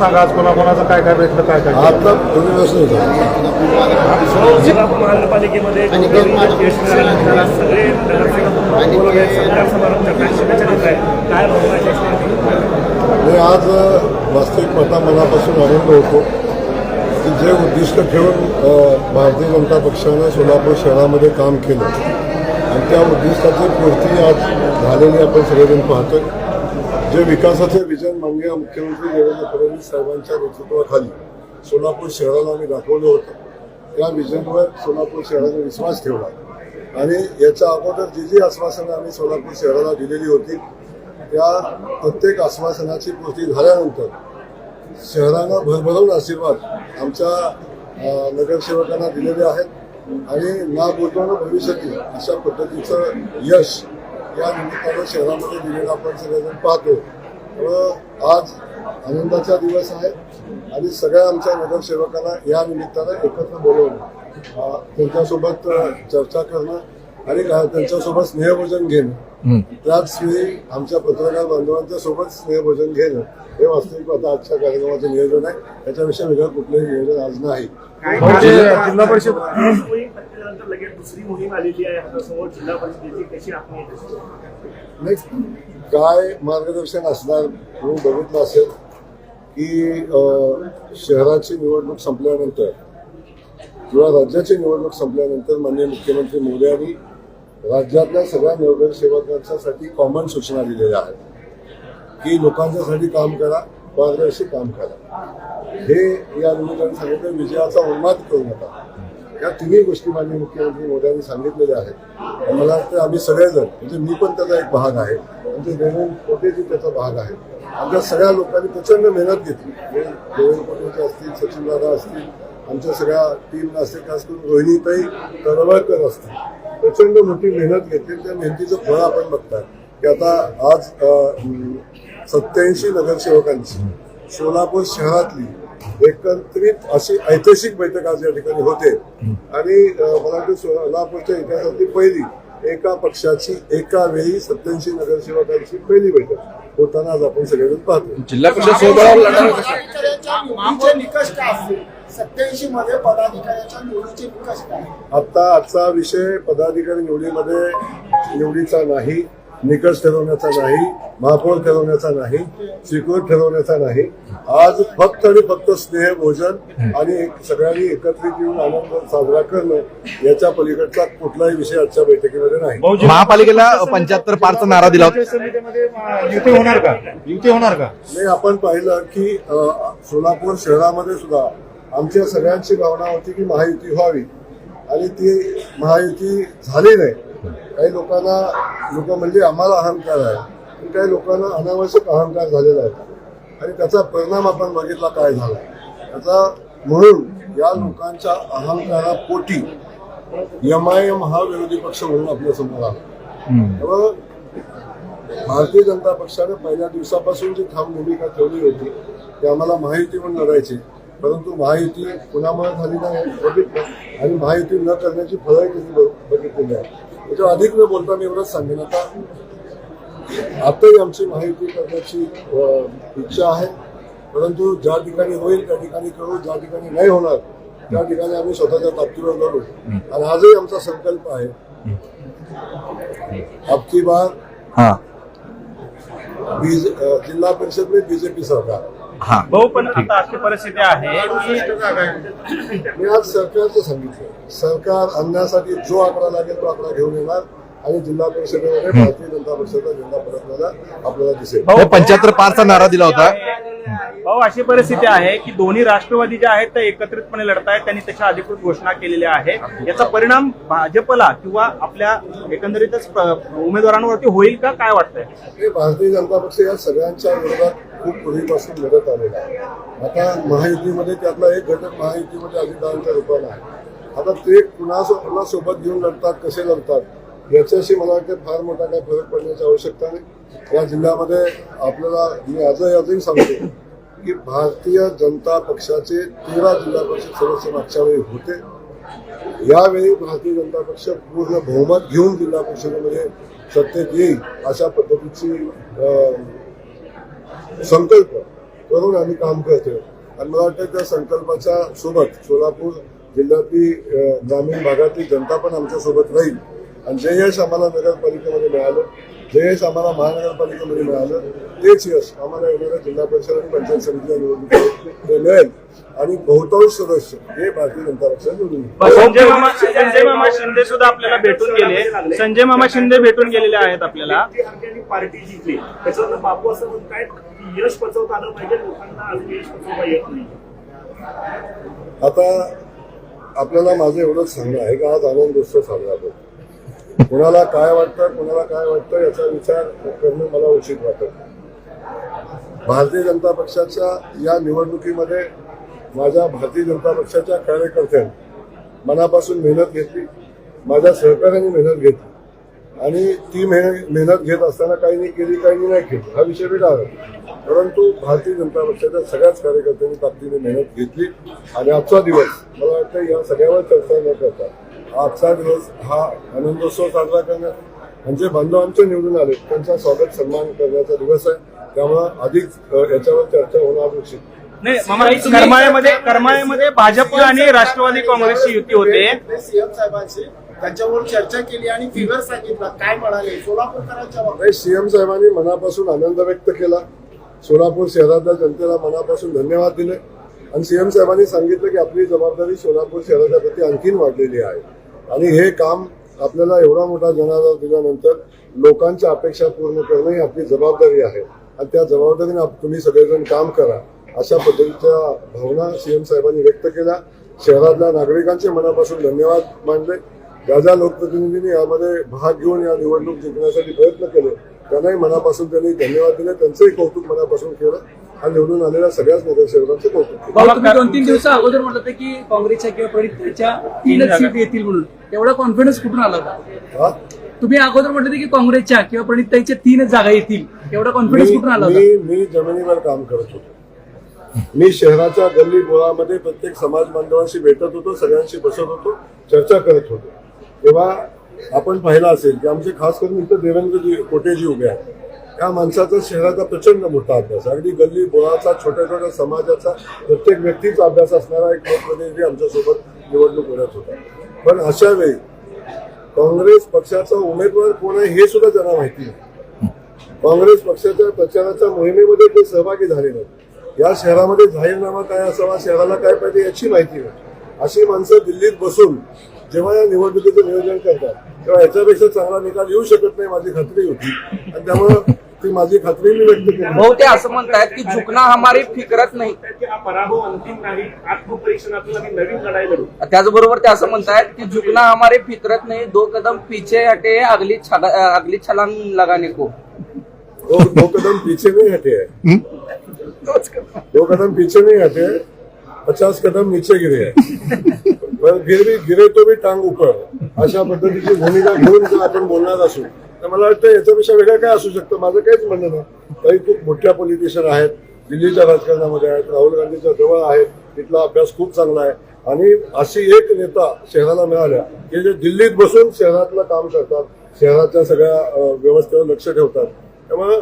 सांगा आज कोणाकोणाचं काय काय भेटलं काय काय? आता दोन्ही व्यवस्थित होतं. जिल्हा महानगरपालिकेमध्ये सगळे? मी आज वास्तविक मता मनापासून आनंद होतो की जे उद्दिष्ट ठेवून भारतीय जनता पक्षानं सोलापूर शहरामध्ये काम केलं आणि त्या उद्दिष्टाची पूर्ती आज झालेली आपण सगळेजण पाहतोय. जे विकासाचे विजन माननीय मुख्यमंत्री देवेंद्र फडणवीस साहेबांच्या नेतृत्वाखाली सोलापूर शहराला आम्ही दाखवलं होतं. त्या विजनवर सोलापूर शहराने विश्वास ठेवला. आणि याच्या अगोदर जी जी आश्वासनं आम्ही सोलापूर शहराला दिलेली होती त्या प्रत्येक आश्वासनाची पूर्ती झाल्यानंतर शहरानं भरभरून आशीर्वाद आमच्या नगरसेवकांना दिलेले आहेत. आणि ना बोलताना भविष्यातील अशा पद्धतीचं यश या निमित्तानं शहरामध्ये दिलेलं आपण सगळेजण पाहतो. त्यामुळं आज आनंदाचा दिवस आहे आणि सगळ्या आमच्या नगरसेवकांना या निमित्तानं एकत्र बोलवणं त्यांच्यासोबत चर्चा करणं आणि का- त्यांच्यासोबत स्नेहभोजन घेणं. त्याच वेळी आमच्या पत्रकार बांधवांच्या सोबत स्नेहभोजन घेणं. हे वास्तविक आता आजच्या कार्यक्रमाचं नियोजन आहे. त्याच्याविषयी वेगळं कुठलंही नियोजन आज नाही. भाऊजी, जिल्हा परिषद दुसरी मोहीम आलेली आहे. जिल्हा परिषदेची कशी? नाही काय मार्गदर्शन असणार तुम्ही बघितलं असेल की शहराची निवडणूक संपल्यानंतर किंवा राज्याची निवडणूक संपल्यानंतर माननीय मुख्यमंत्री मोदी यांनी राज्यातल्या सगळ्या नगरसेवकांच्यासाठी कॉमन सूचना दिलेल्या आहेत. की लोकांच्यासाठी काम करा पारदर्शी काम करा. हे या निमित्ताने सांगितलं विजयाचा उन्माद करू नका. या तिन्ही गोष्टी माननीय मुख्यमंत्री मोदयांनी सांगितलेल्या आहेत. मला वाटतं आम्ही सगळेजण म्हणजे मी पण त्याचा एक भाग आहे म्हणजे देवेंद्र कोटेजी त्याचा भाग आहे. आमच्या सगळ्या लोकांनी प्रचंड मेहनत घेतली. म्हणजे देवेंद्र कोटेचे असतील सचिन दादा असतील आमच्या सगळ्या टीम असतील खास करून रोहिणीताई तळवळकर असतील. प्रचंड मोठी मेहनत घेतली त्या मेहनतीचं फळ आपण बघताय. की आता आज सत्याऐंशी नगरसेवकांची सोलापूर शहरातली एकत्रित अशी ऐतिहासिक बैठक आज या ठिकाणी होते. आणि मला वाटतं सोलापूरच्या इतिहासातली पहिली एका पक्षाची एका वेळी सत्याऐंशी नगरसेवकांची पहिली बैठक होताना आज आपण सगळेजण पाहतो जिल्हा परिषद निकष काय असतील? सत्याऐंशी मध्ये पदाधिकाऱ्याच्या निवडीचे निकष काय? आता आजचा विषय पदाधिकारी निवडीमध्ये निवडीचा नाही निकष ठरवण्याचा नाही महापौर ठरवण्याचा नाही स्वीकृत ठरवण्याचा नाही. आज फक्त आणि फक्त स्नेह भोजन आणि सगळ्यांनी एकत्रित येऊन आनंद साजरा करणं याच्या पलीकडचा कुठलाही विषय आजच्या बैठकीमध्ये नाही. महापालिकेला पंच्याहत्तर पारचा नारा दिला युती होणार का? युती होणार का? नाही आपण पाहिलं की सोलापूर शहरामध्ये सुद्धा आमच्या सगळ्यांची भावना होती की महायुती व्हावी. आणि ती महायुती झाली नाही. काही लोकांना लोक म्हणजे आम्हाला अहंकार आहे. काही लोकांना अनावश्यक अहंकार झालेला आहे. आणि त्याचा परिणाम आपण बघितला काय झाला. त्याचा म्हणून या लोकांच्या अहंकारापोटी एम आय एम हा विरोधी पक्ष म्हणून आपल्यासमोर आला. त्यामुळं भारतीय जनता पक्षाने पहिल्या दिवसापासून जी ठाम भूमिका ठेवली होती की आम्हाला महायुती म्हणून लढायची. परंतु महायुती कुणामुळे झाली नाही बघितलं. आणि महायुती न करण्याची फळंही त्यांनी बघ- बघितलेली आहे त्याच्यावर अधिक न बोलता मी एवढंच सांगेन. आता आताही आमची महायुती करण्याची इच्छा आहे. परंतु ज्या ठिकाणी होईल त्या ठिकाणी करू. ज्या ठिकाणी नाही होणार त्या ठिकाणी आम्ही स्वतःच्या ताकदीवर लढू आणि आजही आमचा संकल्प आहे. अबकी बार जिल्हा परिषद में बीजेपी सरकार. हा. भाऊ पण आता अशी परिस्थिती आहे की मी आज सरकारचं सांगितलं. सरकार आणण्यासाठी जो आकडा लागेल तो आकडा घेऊन येणार आणि जिल्हा परिषदेमध्ये भारतीय जनता पक्षाचा झेंडा फडकलेला आपल्याला दिसेल. पंच्याहत्तर पारचा नारा दिला होता. भाऊ अशी परिस्थिती आहे की दोन्ही राष्ट्रवादी जे आहेत ते एकत्रितपणे लढतायत त्यांनी त्याच्या अधिकृत घोषणा केलेल्या आहे. याचा परिणाम भाजपला किंवा आपल्या एकंदरीतच उमेदवारांवरती होईल का? काय वाटतंय? हे भारतीय जनता पक्ष या सगळ्यांच्या विरोधात खूप पूर्वीपासून लढत आलेला आहे. आता महायुतीमध्ये त्यातला एक घटक महायुतीमध्ये अजितदारांच्या रूपाला आहे. आता ते कुणा कुणा सोबत घेऊन लढतात कसे लढतात याच्याशी मला वाटतं फार मोठा काही फरक पडण्याची आवश्यकता नाही. या जिल्ह्यामध्ये आपल्याला मी आजही आजही सांगतो की भारतीय जनता पक्षाचे तेरा जिल्हा परिषद सदस्य मागच्या वेळी होते. यावेळी भारतीय जनता पक्ष पूर्ण बहुमत घेऊन जिल्हा परिषदेमध्ये सत्तेत येईल अशा पद्धतीची संकल्प करून आम्ही काम करतोय. आणि मला वाटतं त्या संकल्पाच्या सोबत सोलापूर जिल्ह्यातली ग्रामीण भागातली जनता पण आमच्यासोबत राहील. आणि जे यश आम्हाला नगरपालिकेमध्ये मिळालं जे यश आम्हाला महानगरपालिकेमध्ये मिळालं. तेच यश आम्हाला येणाऱ्या जिल्हा परिषद आणि पंचायत समितीच्या निवडणुकीत मिळेल. आणि बहुतांश सदस्य हे भारतीय जनता पक्षात निवडून शिंदे सुद्धा आपल्याला भेटून गेले. संजय मामा शिंदे भेटून गेलेले आहेत आपल्याला. आणि पार्टी जिंकली. त्याच्यावर बापू असं म्हणतायत की यश पचवता आलं पाहिजे लोकांना अजून यश पचवता येत नाही. आता आपल्याला माझं एवढंच सांगणं आहे की आज आनंदोत्सव साजरा होतो कुणाला काय वाटतं कुणाला काय वाटतं याचा विचार करणं मला उचित वाटत भारतीय जनता पक्षाच्या या निवडणुकीमध्ये माझ्या भारतीय जनता पक्षाच्या कार्यकर्त्यांनी मनापासून मेहनत घेतली माझ्या सहकार्याने मेहनत घेतली. आणि ती मेहनत मेहनत घेत असताना काहींनी केली काहींनी नाही केली. हा विषय वेगळा आहे. परंतु भारतीय जनता पक्षाच्या सगळ्याच कार्यकर्त्यांनी ताकदीने मेहनत घेतली. आणि आजचा दिवस मला वाटतं या सगळ्यावर चर्चा न करता आजचा दिवस हा आनंदोत्सव साजरा करण्यात आणि जे बांधव आमचे निवडून आले. त्यांचा स्वागत सन्मान करण्याचा दिवस आहे. त्यामुळं अधिक याच्यावर चर्चा होणं अपेक्षित. नाही करमाळ्यामध्ये करमाळ्यामध्ये भाजप आणि राष्ट्रवादी काँग्रेसची युती होते. सीएम साहेबांशी त्यांच्यावर चर्चा केली आणि फिगर सांगितला. काय म्हणाले? सोलापूरकरांच्या बाबतीत. सीएम साहेबांनी मनापासून आनंद व्यक्त केला. सोलापूर शहरातल्या जनतेला मनापासून धन्यवाद दिले. आणि सीएम साहेबांनी सांगितलं की आपली जबाबदारी सोलापूर शहराच्या प्रती आणखीन वाढलेली आहे. आणि हे काम आपल्याला एवढा मोठा जनाधार दिल्यानंतर लोकांच्या अपेक्षा पूर्ण करणं ही आपली जबाबदारी आहे. आणि त्या जबाबदारीने तुम्ही सगळेजण काम करा अशा पद्धतीच्या भावना सीएम साहेबांनी व्यक्त केल्या. शहरातल्या नागरिकांचे मनापासून धन्यवाद मानले. ज्या ज्या लोकप्रतिनिधींनी यामध्ये भाग घेऊन या निवडणूक जिंकण्यासाठी प्रयत्न केले. त्यांनाही मनापासून त्यांनी धन्यवाद दिले. त्यांचंही कौतुक मनापासून केलं. आणि निवडून आलेल्या सगळ्याच नगरसेवकांचं कौतुक भाऊ तुम्ही दोन तीन दिवसा अगोदर म्हटलं होतं की काँग्रेसच्या किंवा प्रणितच्या तीनच सीट येतील म्हणून. एवढा कॉन्फिडन्स कुठून आला होता? हा? तुम्ही अगोदर म्हटलं होतं की काँग्रेसच्या किंवा प्रणिताईच्या तीनच जागा येतील. एवढा कॉन्फिडन्स कुठून आला मी होता? मी मी जमिनीवर काम करत होतो. मी शहराच्या गल्ली गोळामध्ये प्रत्येक समाज बांधवांशी भेटत होतो सगळ्यांशी बसत होतो चर्चा करत होतो. तेव्हा आपण पाहिलं असेल की आमचे खास करून इथं देवेंद्रजी कोटेजी उभे आहेत. या माणसाचा शहराचा प्रचंड मोठा अभ्यास अगदी गल्ली बोळाचा छोट्या छोट्या समाजाचा प्रत्येक व्यक्तीचा अभ्यास असणारा एक लोकप्रतिनिधी आमच्यासोबत निवडणूक होण्यात होता. पण अशा वेळी काँग्रेस पक्षाचा उमेदवार कोण आहे हे सुद्धा त्यांना माहिती नाही. काँग्रेस पक्षाच्या प्रचाराच्या मोहिमेमध्ये ते सहभागी झाले नाहीत या शहरामध्ये जाहीरनामा काय असावा शहराला काय पाहिजे याची माहिती नाही. अशी माणसं दिल्लीत बसून जेव्हा या निवडणुकीचं नियोजन करतात तेव्हा याच्यापेक्षा चांगला निकाल येऊ शकत नाही माझी खात्री होती. आणि त्यामुळं ती माझी खात्री मी व्यक्त केली. भाऊ ते असं म्हणतायत की झुकना हमारी फिक्रत नाही. की हा पराभव अंतिम नाही. आत्मपरीक्षणातून आम्ही नवीन लढाई लढू. त्याचबरोबर ते असं म्हणतायत की झुकना हमारे फिक्रत नाही. दो कदम पीछे हटे अगली छला- अगली छलांग लगाने को. दो दो कदम पीछे नहीं हटे. हैं दो कदम पीछे नहीं हटे पचास कदम नीचे गिरे. हैं फिर भी गिरे तो भी टांग ऊपर. अशा पद्धतीची भूमिका घेऊन आपण बोलणार असू. तर मला वाटतं याच्यापेक्षा वेगळं काय असू शकतं? माझं काहीच म्हणणं नाही. काही खूप मोठ्या पॉलिटिशियन आहेत. दिल्लीच्या राजकारणामध्ये आहेत. राहुल गांधीच्या जवळ आहेत. तिथला अभ्यास खूप चांगला आहे. आणि अशी एक नेता शहराला मिळाल्या. की जे दिल्लीत बसून शहरातलं काम करतात शहराच्या सगळ्या व्यवस्थेवर लक्ष ठेवतात त्यामुळे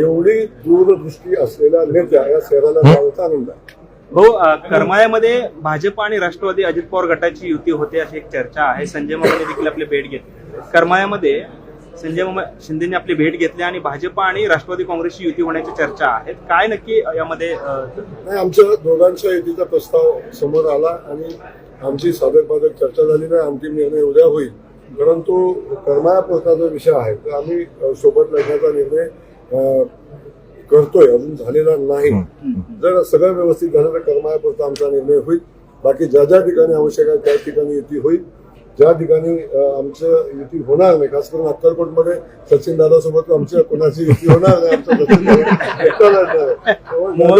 एवढी दूरदृष्टी असलेल्या नेत्या या शहराला मिळाल्याचा आनंद आहे. हो करमाळ्यामध्ये भाजप आणि राष्ट्रवादी अजित पवार गटाची युती होते अशी एक चर्चा आहे. संजय मामाने देखील आपली भेट घेतली करमाळ्यामध्ये संजय मामा शिंदेने आपली भेट घेतली आणि भाजप आणि राष्ट्रवादी काँग्रेसची युती होण्याची चर्चा आहेत. काय नक्की यामध्ये नाही आमच्या दोघांच्या युतीचा प्रस्ताव समोर आला आणि आमची साधक बाधक चर्चा झाली नाही अंतिम निर्णय उद्या होईल. परंतु करमायापुरता जो विषय आहे तर आम्ही सोबत लढण्याचा निर्णय करतोय अजून झालेला नाही. जर सगळं व्यवस्थित झालं तर करमायापुरता आमचा निर्णय होईल. बाकी ज्या ज्या ठिकाणी आवश्यक आहे त्या ठिकाणी युती होईल. ज्या ठिकाणी आमचं युती होणार नाही खास करून अक्कलकोटमध्ये सचिन दादा सोबत आमच्या कोणाची युती होणार नाही आमचं सचिन दादा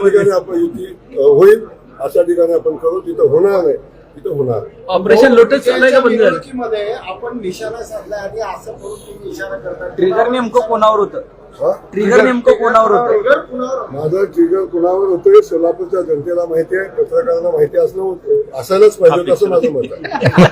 ठिकाणी आपण युती होईल अशा ठिकाणी आपण करू तिथं होणार नाही तिथं होणार ऑपरेशन लोटस निवडणुकीमध्ये आपण निशाणा साधला आणि असं करून तुम्ही इशारा करता. ट्रिगर नेमकं कोणावर होतं? हा? ट्रिगर नेमकं कोणावर होतं? माझं ट्रिगर कुणावर होतं हे सोलापूरच्या जनतेला माहिती आहे पत्रकारांना माहिती असणं असायलाच पाहिजे असं माझं मत आहे.